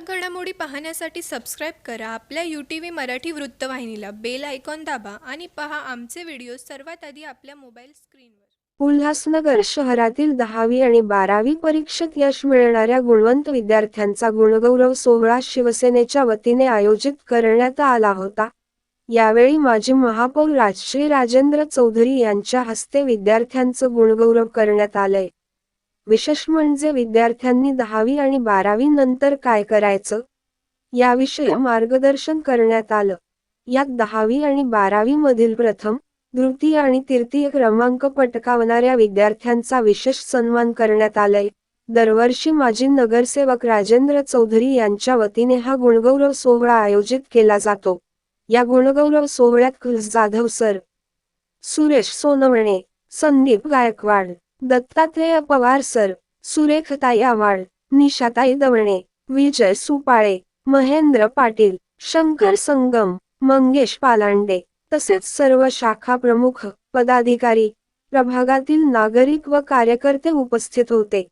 ठळक घडामोडी पाहण्यासाठी सबस्क्राईब करा. आपल्या यू टी व्ही मराठी वृत्तवाहिनीला बेल आयकॉन दाबा आणि पहा आमचे व्हिडिओ सर्वात आधी आपल्या मोबाईल स्क्रीनवर उल्हासनगर शहरातील दहावी आणि बारावी परीक्षेत यश मिळणाऱ्या गुणवंत विद्यार्थ्यांचा गुणगौरव सोहळा शिवसेनेच्या वतीने आयोजित करण्यात आला होता. यावेळी माजी महापौर राजश्री राजेंद्र चौधरी यांच्या हस्ते विद्यार्थ्यांचं गुणगौरव करण्यात आलंय. विशेष म्हणजे विद्यार्थ्यांनी दहावी आणि बारावी नंतर काय करायचं? याविषयी मार्गदर्शन करण्यात आलं. यात दहावी आणि बारावी मधील प्रथम तृतीय आणि तृतीय क्रमांक पटकावणाऱ्या विद्यार्थ्यांचा विशेष सन्मान करण्यात आलाय. दरवर्षी माजी नगरसेवक राजेंद्र चौधरी यांच्या वतीने हा गुणगौरव सोहळा आयोजित केला जातो. या गुणगौरव सोहळ्यात जाधव सर सुरेश सोनवणे संदीप गायकवाड दत्तात्रेय पवार सर सुरेखताई आव्हाड निशाताई दवणे विजय सुपाळे महेंद्र पाटील शंकर संगम मंगेश पालांडे तसेच सर्व शाखा प्रमुख पदाधिकारी प्रभागातील नागरिक व कार्यकर्ते उपस्थित होते.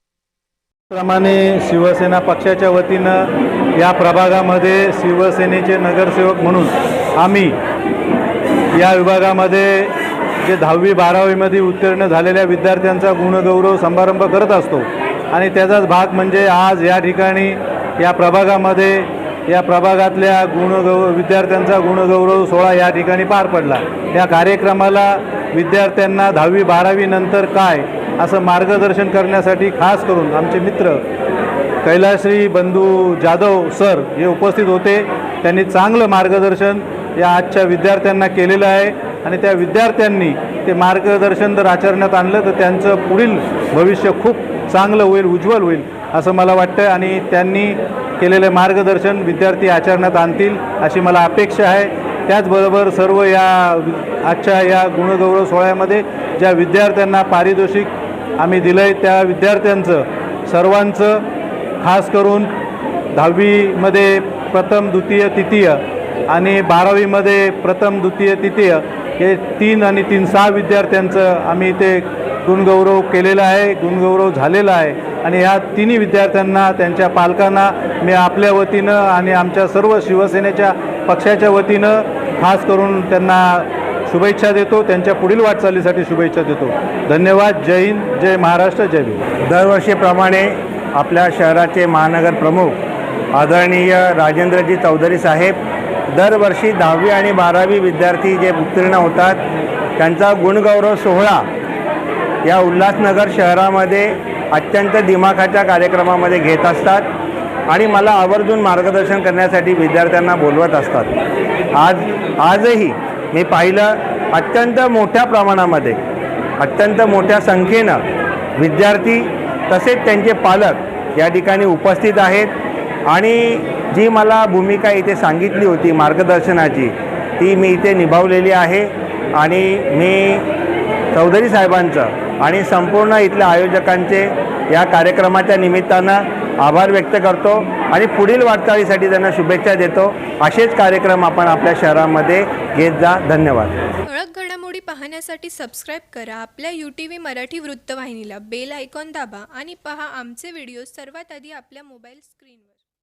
प्रमाणे शिवसेना पक्षाच्या वतीनं या प्रभागामध्ये शिवसेनेचे नगरसेवक म्हणून आम्ही या विभागामध्ये जे दहावी बारावीमध्ये उत्तीर्ण झालेल्या विद्यार्थ्यांचा गुणगौरव समारंभ करत असतो. आणि त्याचाच भाग म्हणजे आज या ठिकाणी या प्रभागामध्ये या प्रभागातल्या गुणगौ विद्यार्थ्यांचा गुणगौरव सोहळा या ठिकाणी पार पडला. या कार्यक्रमाला विद्यार्थ्यांना दहावी बारावी नंतर काय असं मार्गदर्शन करण्यासाठी खास करून आमचे मित्र कैलाश्री बंधू जाधव सर हे उपस्थित होते. त्यांनी चांगलं मार्गदर्शन या आजच्या विद्यार्थ्यांना केलेलं आहे. आणि त्या विद्यार्थ्यांनी ते मार्गदर्शन जर आचरण्यात आणलं तर त्यांचं पुढील भविष्य खूप चांगलं होईल उज्ज्वल होईल असं मला वाटतं आणि त्यांनी केलेले मार्गदर्शन विद्यार्थी आचरणात आणतील अशी मला अपेक्षा आहे. त्याचबरोबर सर्व या आजच्या या गुणगौरव सोहळ्यामध्ये ज्या विद्यार्थ्यांना पारितोषिक आम्ही दिलं आहे त्या विद्यार्थ्यांचं सर्वांचं खास करून दहावीमध्ये प्रथम द्वितीय तृतीय आणि बारावीमध्ये प्रथम द्वितीय तृतीय हे तीन आणि तीन सहा विद्यार्थ्यांचं आम्ही ते गुणगौरव केलेला आहे गुणगौरव झालेला आहे. आणि ह्या तिन्ही विद्यार्थ्यांना त्यांच्या पालकांना मी आपल्या वतीनं आणि आमच्या सर्व शिवसेनेच्या पक्षाच्या वतीनं खास करून त्यांना शुभेच्छा देतो त्यांच्या पुढील वाटचालीसाठी शुभेच्छा देतो. धन्यवाद जय हिंद जय महाराष्ट्र जय भीम. दरवर्षीप्रमाणे आपल्या शहराचे महानगर प्रमुख आदरणीय राजेंद्रजी चौधरी साहेब दरवर्षी दहावी आणि बारावी विद्यार्थी जे उत्तीर्ण होतात त्यांचा गुणगौरव सोहळा या उल्हासनगर शहरामध्ये अत्यंत दिमाखाच्या कार्यक्रमामध्ये घेत असतात आणि मला आवर्जून मार्गदर्शन करण्यासाठी विद्यार्थ्यांना बोलवत असतात. आज आजही मी पाहिलं अत्यंत मोठ्या प्रमाणामध्ये अत्यंत मोठ्या संख्येनं विद्यार्थी तसेच त्यांचे पालक या ठिकाणी उपस्थित आहेत. आणि जी मला भूमिका इथे सांगितली होती मार्गदर्शनाची ती मी इथे निभावलेली आहे. आणि मी चौधरी साहेबांचं आणि संपूर्ण इथल्या आयोजकांचे या कार्यक्रमाच्या निमित्तानं आभार व्यक्त करतो आणि पुढील वाटचालीसाठी त्यांना शुभेच्छा देतो. असेच कार्यक्रम आपण आपल्या शहरामध्ये घेत जा. धन्यवाद. ठळक घडामोडी पाहण्यासाठी सबस्क्राईब करा. आपल्या यू टी व्ही मराठी वृत्तवाहिनीला बेल आयकॉन दाबा आणि पहा आमचे व्हिडिओ सर्वात आधी आपल्या मोबाईल स्क्रीनवर